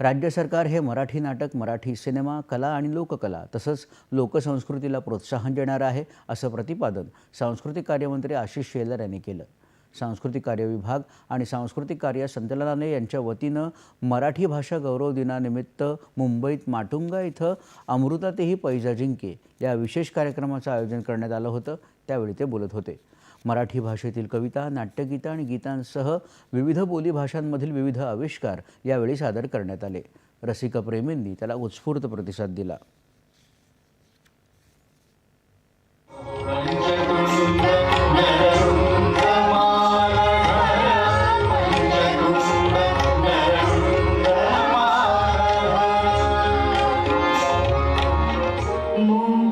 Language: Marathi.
राज्य सरकार हे मराठी नाटक मराठी सिनेमा कला आणि लोककला तसंच लोकसंस्कृतीला प्रोत्साहन देणार आहे असं प्रतिपादन सांस्कृतिक कार्यमंत्री आशिष शेलार यांनी केलं. सांस्कृतिक कार्य विभाग आणि सांस्कृतिक कार्य संचालनालय यांच्या वतीनं मराठी भाषा गौरव दिनानिमित्त मुंबईत माटुंगा इथं अमृतातेही पैजा जिंके या विशेष कार्यक्रमाचं आयोजन करण्यात आलं होतं त्यावेळी ते बोलत होते. मराठी भाषेतील कविता नाट्यगीतं आणि गीतांसह विविध बोलीभाषांमधील विविध आविष्कार यावेळी सादर करण्यात आले रसिकप्रेमींनी त्याला उत्स्फूर्त प्रतिसाद दिला more.